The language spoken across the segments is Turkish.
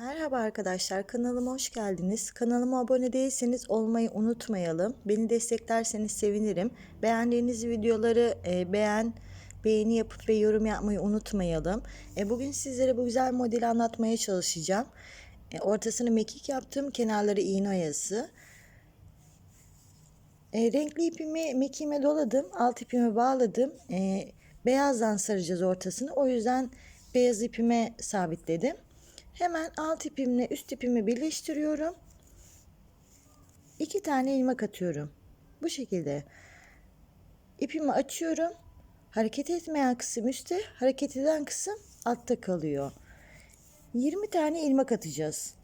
Merhaba arkadaşlar, kanalıma hoş geldiniz. Kanalıma abone değilseniz olmayı unutmayalım. Beni desteklerseniz sevinirim. Beğendiğiniz videoları e, beğen, beğeni yapıp ve yorum yapmayı unutmayalım. E, bugün sizlere bu güzel modeli anlatmaya çalışacağım. E, ortasını mekik yaptım, kenarları iğne oyası. E, renkli ipimi mekiğime doladım, alt ipimi bağladım. E, beyazdan saracağız ortasını. O yüzden beyaz ipime sabitledim. Hemen alt ipimle üst ipimi birleştiriyorum. İki tane ilmek atıyorum. Bu şekilde. İpimi açıyorum. Hareket etmeyen kısım üstte, hareket eden kısım altta kalıyor. 20 tane ilmek atacağız.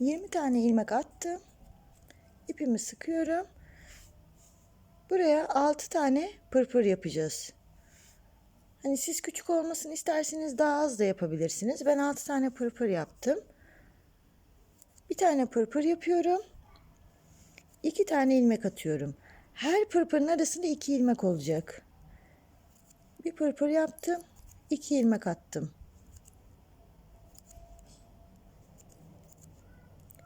Yirmi tane ilmek attım. İpimi sıkıyorum. Buraya 6 tane pırpır yapacağız. Hani siz küçük olmasını isterseniz daha az da yapabilirsiniz. Ben 6 tane pırpır yaptım. Bir tane pırpır yapıyorum. 2 tane ilmek atıyorum. Her pırpırın arasında 2 ilmek olacak. Bir pırpır yaptım. 2 ilmek attım.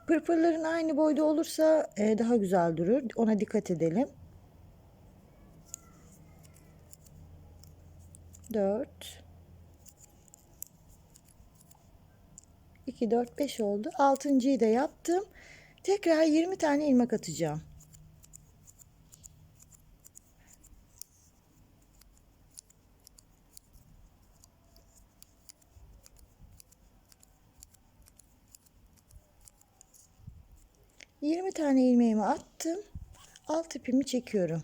Pırpırların aynı boyda olursa e, daha güzel durur. Ona dikkat edelim. 4 2 4 5 oldu. Altıncıyı da yaptım. Tekrar 20 tane ilmek atacağım. Tane ilmeğimi attım. Alt ipimi çekiyorum.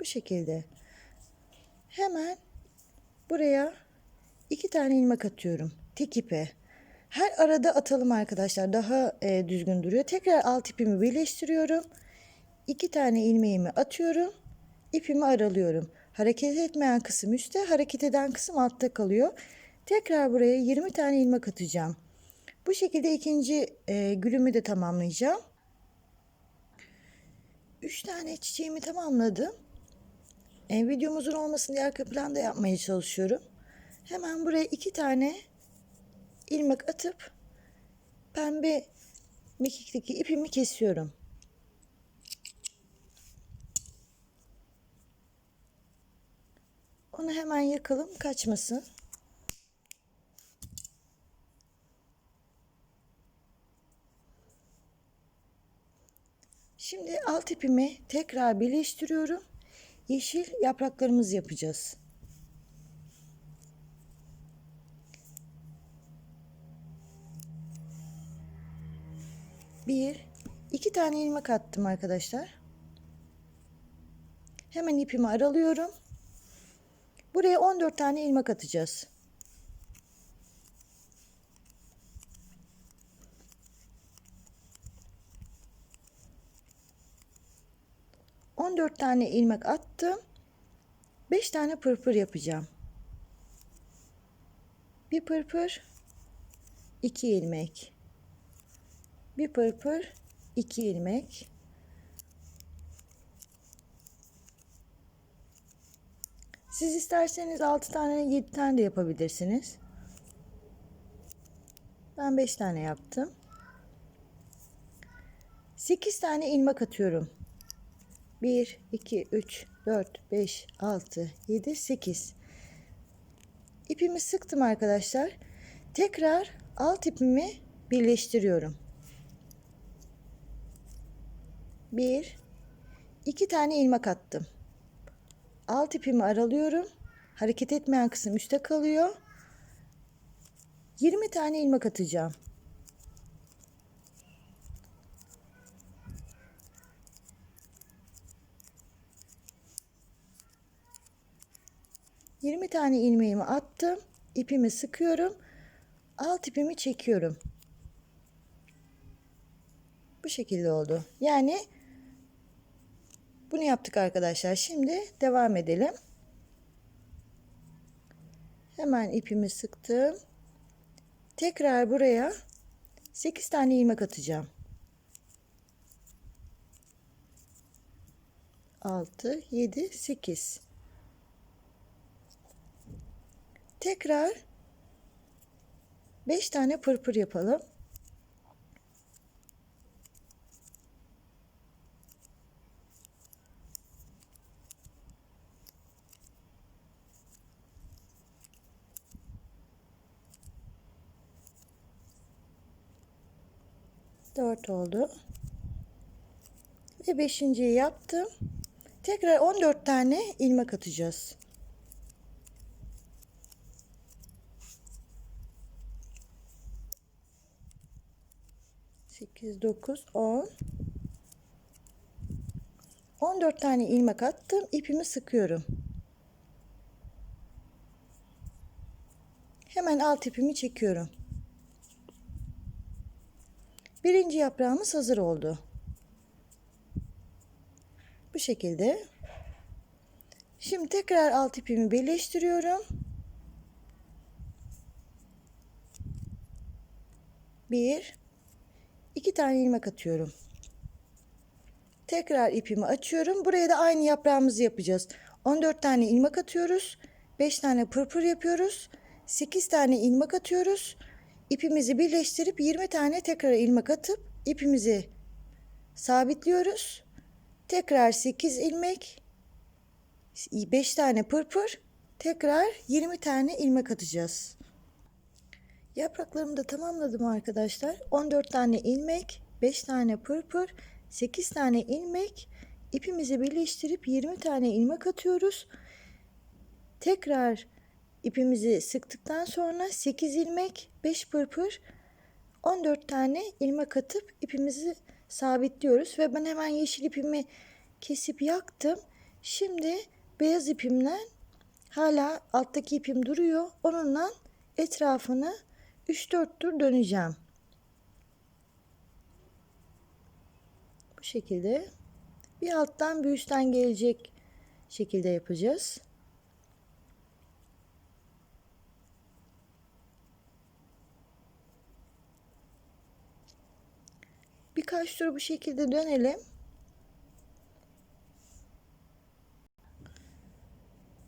Bu şekilde. Hemen buraya iki tane ilmek atıyorum. Tek ipe. Her arada atalım arkadaşlar. Daha e, düzgün duruyor. Tekrar alt ipimi birleştiriyorum. İki tane ilmeğimi atıyorum. İpimi aralıyorum. Hareket etmeyen kısım üstte, hareket eden kısım altta kalıyor. Tekrar buraya 20 tane ilmek atacağım. Bu şekilde ikinci e, gülümü de tamamlayacağım. 3 tane çiçeğimi tamamladım. E, videomuzun olmasın diye arka planda yapmaya çalışıyorum. Hemen buraya iki tane ilmek atıp pembe mekikteki ipimi kesiyorum. Onu hemen yakalım kaçmasın. Şimdi alt ipimi tekrar birleştiriyorum. Yeşil yapraklarımızı yapacağız. Bir, iki tane ilmek attım arkadaşlar. Hemen ipimi aralıyorum. Buraya 14 tane ilmek atacağız. On dört tane ilmek attım. Beş tane pırpır yapacağım. Bir pırpır, iki ilmek. Bir pırpır, iki ilmek. Siz isterseniz 6 tane 7 tane de yapabilirsiniz. Ben 5 tane yaptım. 8 tane ilmek atıyorum. 1 2 3 4 5 6 7 8 İpimi sıktım arkadaşlar. Tekrar alt ipimi birleştiriyorum. 1 2 tane ilmek attım. Alt ipimi aralıyorum. Hareket etmeyen kısım üstte kalıyor. 20 tane ilmek atacağım. Yirmi tane ilmeğimi attım. İpimi sıkıyorum. Alt ipimi çekiyorum. Bu şekilde oldu. Yani bunu yaptık arkadaşlar. Şimdi devam edelim. Hemen ipimi sıktım. Tekrar buraya 8 tane ilmek atacağım. 6, 7, 8. Tekrar 5 tane pırpır yapalım. Dört oldu. Ve beşinciyi yaptım. Tekrar 14 tane ilmek atacağız. Sekiz, dokuz, on. 14 tane ilmek attım. ipimi sıkıyorum. Hemen alt ipimi çekiyorum. Birinci yaprağımız hazır oldu. Bu şekilde. Şimdi tekrar alt ipimi birleştiriyorum. Bir, iki tane ilmek atıyorum. Tekrar ipimi açıyorum. Buraya da aynı yaprağımızı yapacağız. 14 tane ilmek atıyoruz. 5 tane pırpır yapıyoruz. 8 tane ilmek atıyoruz. İpimizi birleştirip 20 tane tekrar ilmek atıp ipimizi sabitliyoruz. Tekrar 8 ilmek, 5 tane pırpır, tekrar 20 tane ilmek atacağız. Yapraklarımı da tamamladım arkadaşlar. 14 tane ilmek, 5 tane pırpır, 8 tane ilmek, ipimizi birleştirip 20 tane ilmek atıyoruz. Tekrar ipimizi sıktıktan sonra 8 ilmek, 5 pırpır, 14 tane ilmek atıp ipimizi sabitliyoruz ve ben hemen yeşil ipimi kesip yaktım. Şimdi beyaz ipimle hala alttaki ipim duruyor. Onunla etrafını 3-4 tur döneceğim. Bu şekilde bir alttan bir üstten gelecek şekilde yapacağız. Birkaç tur bu şekilde dönelim.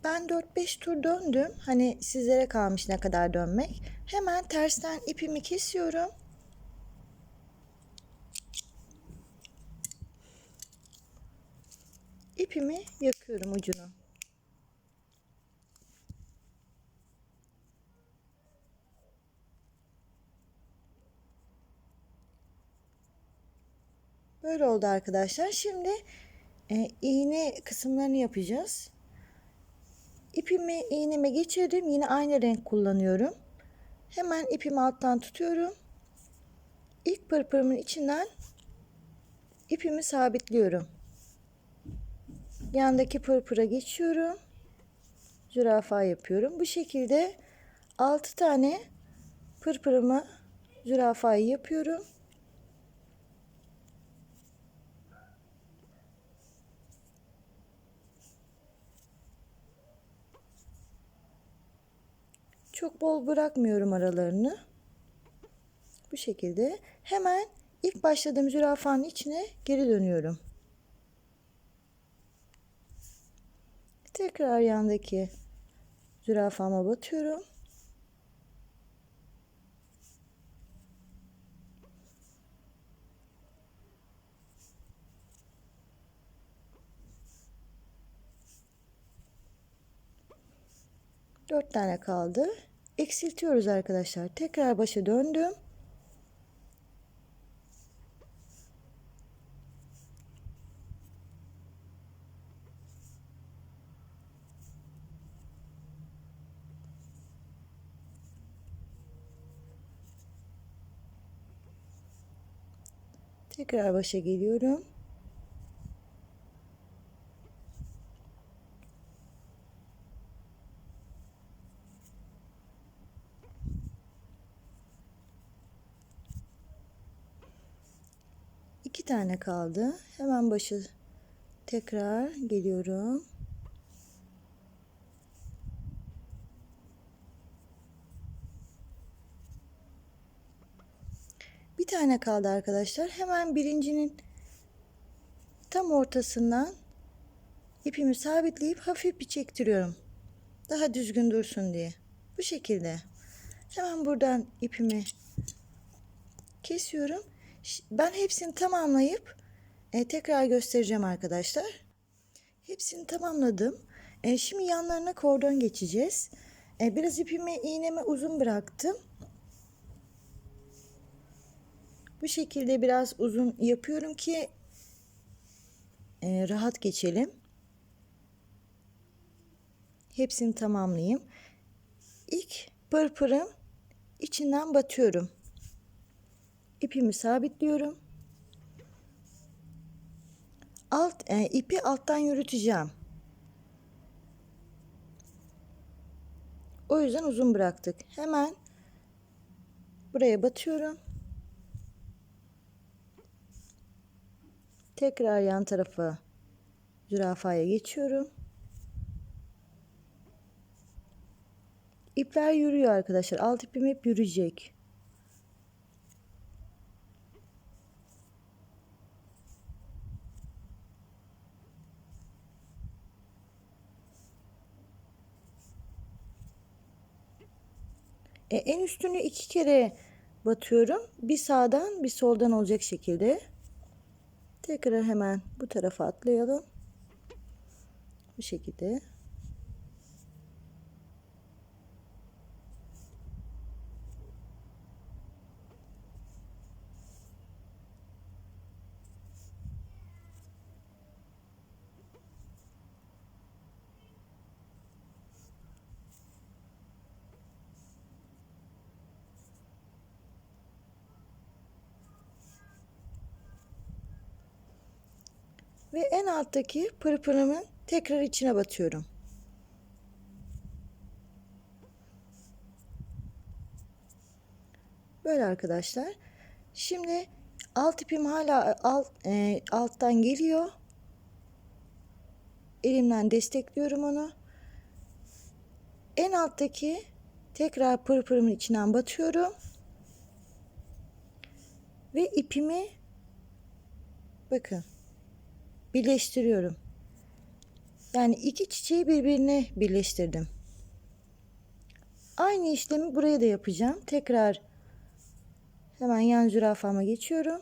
Ben 4-5 tur döndüm. Hani sizlere kalmış ne kadar dönmek. Hemen tersten ipimi kesiyorum. İpimi yakıyorum ucunu. Böyle oldu arkadaşlar. Şimdi e, iğne kısımlarını yapacağız. İpimi iğneme geçirdim. Yine aynı renk kullanıyorum. Hemen ipimi alttan tutuyorum. İlk pırpırımın içinden ipimi sabitliyorum. Yandaki pırpıra geçiyorum. Zürafa yapıyorum. Bu şekilde 6 tane pırpırımı zürafayı yapıyorum. Çok bol bırakmıyorum aralarını. Bu şekilde hemen ilk başladığım zürafanın içine geri dönüyorum. Tekrar yandaki zürafama batıyorum. Dört tane kaldı. Eksiltiyoruz arkadaşlar. Tekrar başa döndüm. Tekrar başa geliyorum. İki tane kaldı. Hemen başı tekrar geliyorum. Bir tane kaldı arkadaşlar. Hemen birincinin tam ortasından ipimi sabitleyip hafif bir çektiriyorum. Daha düzgün dursun diye. Bu şekilde. Hemen buradan ipimi kesiyorum. Ben hepsini tamamlayıp e, tekrar göstereceğim arkadaşlar. Hepsini tamamladım. E, şimdi yanlarına kordon geçeceğiz. E, biraz ipimi iğnemi uzun bıraktım. Bu şekilde biraz uzun yapıyorum ki e, rahat geçelim. Hepsini tamamlayayım. İlk pırpırın içinden batıyorum. İpimi sabitliyorum. Alt e, ipi alttan yürüteceğim. O yüzden uzun bıraktık. Hemen buraya batıyorum. Tekrar yan tarafa zürafaya geçiyorum. İpler yürüyor arkadaşlar. Alt ipim hep yürüyecek. E, en üstünü iki kere batıyorum. Bir sağdan bir soldan olacak şekilde. Tekrar hemen bu tarafa atlayalım. Bu şekilde. Ve en alttaki pırpırımın tekrar içine batıyorum. Böyle arkadaşlar. Şimdi alt ipim hala alt, e, alttan geliyor. Elimden destekliyorum onu. En alttaki tekrar pırpırımın içinden batıyorum. Ve ipimi bakın birleştiriyorum. Yani iki çiçeği birbirine birleştirdim. Aynı işlemi buraya da yapacağım. Tekrar hemen yan zürafama geçiyorum.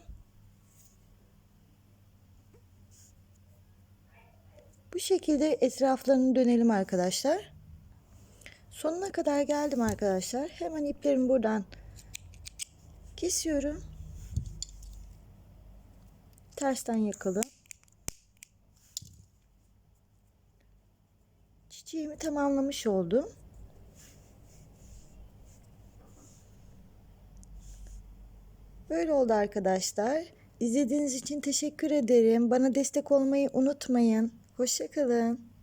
Bu şekilde etraflarını dönelim arkadaşlar. Sonuna kadar geldim arkadaşlar. Hemen iplerimi buradan kesiyorum. Tersten yakalım. Çiçeğimi tamamlamış oldum. Böyle oldu arkadaşlar. İzlediğiniz için teşekkür ederim. Bana destek olmayı unutmayın. Hoşçakalın.